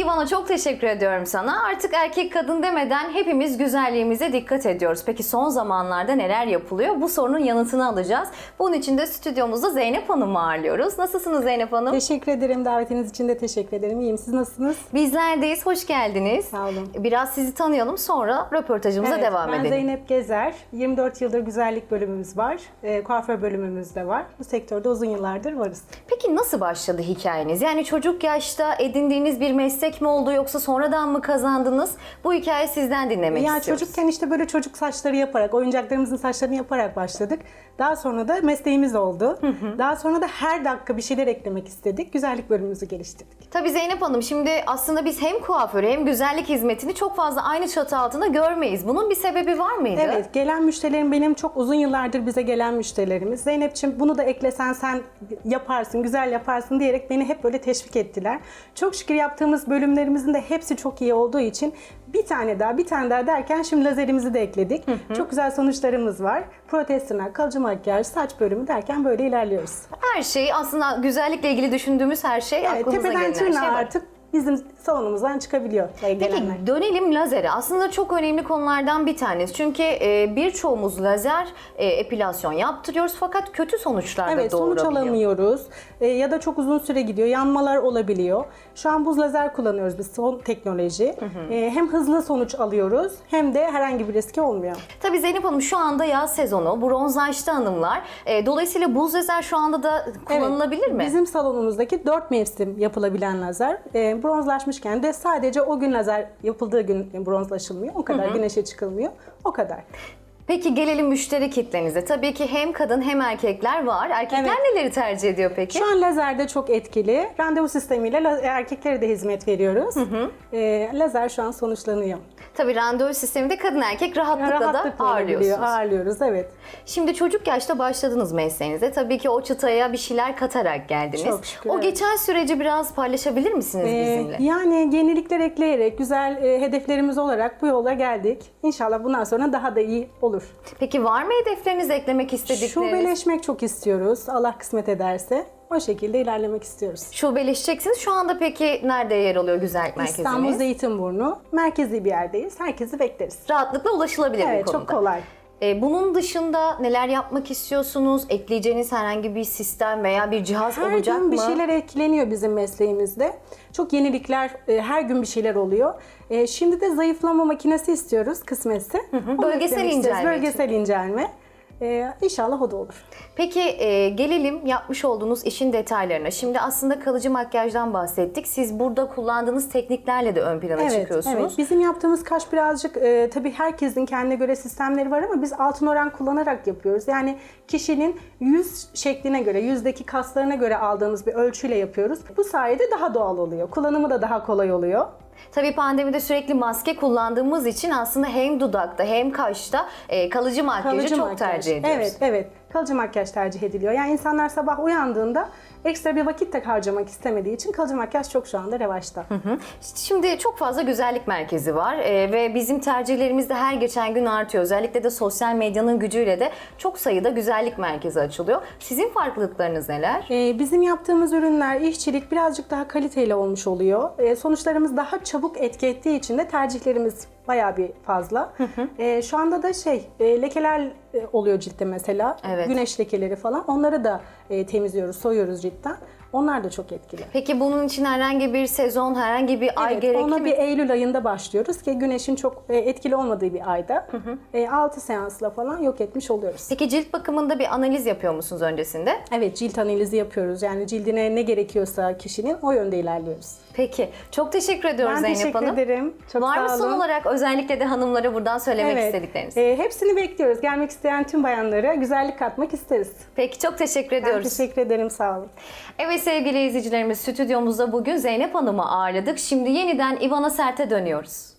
İvana çok teşekkür ediyorum sana. Artık erkek kadın demeden hepimiz güzelliğimize dikkat ediyoruz. Peki son zamanlarda neler yapılıyor? Bu sorunun yanıtını alacağız. Bunun için de stüdyomuzda Zeynep Hanım'ı ağırlıyoruz. Nasılsınız Zeynep Hanım? Teşekkür ederim. Davetiniz için de teşekkür ederim. İyiyim. Siz nasılsınız? Bizlerdeyiz. Hoş geldiniz. Sağ olun. Biraz sizi tanıyalım sonra röportajımıza Evet, devam ben edelim. Zeynep Gezer. 24 yıldır güzellik bölümümüz var. E, kuaför bölümümüz de var. Bu sektörde uzun yıllardır varız. Peki nasıl başladı hikayeniz? Yani çocuk yaşta edindiğiniz bir meslek mi oldu yoksa sonradan mı kazandınız? Bu hikayeyi sizden dinlemek ya istiyoruz. çocukken işte böyle çocuk saçları yaparak, oyuncaklarımızın saçlarını yaparak başladık. Daha sonra da mesleğimiz oldu. Daha sonra da her dakika bir şeyler eklemek istedik. Güzellik bölümümüzü geliştirdik. Tabii Zeynep Hanım şimdi aslında biz hem kuaförü hem güzellik hizmetini çok fazla aynı çatı altında görmeyiz. Bunun bir sebebi var mıydı? Evet, gelen müşterilerim benim çok uzun yıllardır bize gelen müşterilerimiz. Zeynep'ciğim bunu da eklesen sen yaparsın, güzel yaparsın diyerek beni hep böyle teşvik ettiler. Çok şükür yaptığımız bölümlerimizin de hepsi çok iyi olduğu için bir tane daha, bir tane daha derken şimdi lazerimizi de ekledik. Çok güzel sonuçlarımız var. Protez tırnak, kalıcı makyaj, saç bölümü derken böyle ilerliyoruz. Her şey aslında güzellikle ilgili düşündüğümüz her şey Evet, aklımıza tepeden gelen tırnağa şey var. artık bizim salonumuzdan çıkabiliyor gelenler. Peki dönelim lazere. Aslında çok önemli konulardan bir tanesi. Çünkü e, birçoğumuz lazer e, epilasyon yaptırıyoruz fakat kötü sonuçlar da Evet sonuç doğurabiliyor. alamıyoruz Ee, ya da çok uzun süre gidiyor yanmalar olabiliyor. Şu an buz lazer kullanıyoruz biz son teknoloji. Ee, hem hızlı sonuç alıyoruz hem de herhangi bir riski olmuyor. Tabii Zeynep Hanım şu anda yaz sezonu, bronzlaştı hanımlar. E, dolayısıyla buz lazer şu anda da kullanılabilir Evet, mi? Bizim salonumuzdaki 4 mevsim yapılabilen lazer. Ee, bronzlaşmışken de sadece o gün lazer yapıldığı gün bronzlaşılmıyor. O kadar güneşe çıkılmıyor. O kadar. Peki gelelim müşteri kitlenize. Tabii ki hem kadın hem erkekler var. Erkekler Evet. neleri tercih ediyor peki? Şu an lazerde çok etkili. Randevu sistemiyle erkeklere de hizmet veriyoruz. Ee, lazer şu an sonuçlanıyor. Tabii randevu sisteminde kadın erkek rahatlıkla, da Rahatlıkla ağırlıyorsunuz. olabiliyor, ağırlıyoruz evet. Şimdi çocuk yaşta başladınız mesleğinize. Tabii ki o çıtaya bir şeyler katarak geldiniz. Çok şükür, o evet. geçen süreci biraz paylaşabilir misiniz Ee, bizimle? yani yenilikler ekleyerek güzel e, hedeflerimiz olarak bu yola geldik. İnşallah bundan sonra daha da iyi olur. Peki var mı hedefleriniz eklemek istedikleriniz? Şubeleşmek çok istiyoruz. Allah kısmet ederse. O şekilde ilerlemek istiyoruz. Şubeleşeceksiniz. Şu anda peki nerede yer alıyor güzellik merkeziniz? İstanbul Zeytinburnu. Merkezi bir yerdeyiz. Herkesi bekleriz. Rahatlıkla ulaşılabilir Evet konuda. çok kolay. Ee, bunun dışında neler yapmak istiyorsunuz? Ekleyeceğiniz herhangi bir sistem veya bir cihaz Her olacak gün mı? bir şeyler ekleniyor bizim mesleğimizde. Çok yenilikler, e, her gün bir şeyler oluyor. E, Şimdi de zayıflama makinesi istiyoruz kısmetse. Onu Bölgesel eklemek istiyoruz. incelme Bölgesel incelme. E, İnşallah o da olur. Peki e, gelelim yapmış olduğunuz işin detaylarına. Şimdi aslında kalıcı makyajdan bahsettik. Siz burada kullandığınız tekniklerle de ön plana çıkıyorsunuz. Evet. Bizim yaptığımız kaş birazcık e, tabii herkesin kendine göre sistemleri var ama biz altın oran kullanarak yapıyoruz. Yani kişinin yüz şekline göre, yüzdeki kaslarına göre aldığımız bir ölçüyle yapıyoruz. Bu sayede daha doğal oluyor. Kullanımı da daha kolay oluyor. Tabii pandemide sürekli maske kullandığımız için aslında hem dudakta hem kaşta e, kalıcı makyajı çok makyaj. tercih ediyoruz. Evet, evet. Kalıcı makyaj tercih ediliyor. Yani insanlar sabah uyandığında ekstra bir vakit de harcamak istemediği için kalıcı makyaj çok şu anda revaçta. Hı. Şimdi çok fazla güzellik merkezi var e, ve bizim tercihlerimiz de her geçen gün artıyor. Özellikle de sosyal medyanın gücüyle de çok sayıda güzellik merkezi açılıyor. Sizin farklılıklarınız neler? Ee, bizim yaptığımız ürünler, işçilik birazcık daha kaliteli olmuş oluyor. Ee, sonuçlarımız daha çabuk etki ettiği için de tercihlerimiz bayağı bir fazla. Ee, şu anda da şey, e, lekeler e, oluyor ciltte mesela. Evet. Güneş lekeleri falan. Onları da e, temizliyoruz, soyuyoruz ciltten. Onlar da çok etkili. Peki bunun için herhangi bir sezon, herhangi bir ay Evet, gerekli ona mi? bir Eylül ayında başlıyoruz ki güneşin çok e, etkili olmadığı bir ayda. 6 seansla falan yok etmiş oluyoruz. Peki cilt bakımında bir analiz yapıyor musunuz öncesinde? Evet cilt analizi yapıyoruz. Yani cildine ne gerekiyorsa kişinin o yönde ilerliyoruz. Peki. Çok teşekkür ediyoruz Ben Zeynep teşekkür Hanım. ederim. Çok Var mı son olarak özellikle de hanımlara buradan söylemek istedikleriniz? E, hepsini bekliyoruz. Gelmek isteyen tüm bayanlara güzellik katmak isteriz. Peki çok teşekkür Ben ediyoruz. teşekkür ederim. Sağ olun. Evet sevgili izleyicilerimiz stüdyomuzda bugün Zeynep Hanım'ı ağırladık. Şimdi yeniden İvana Sert'e dönüyoruz.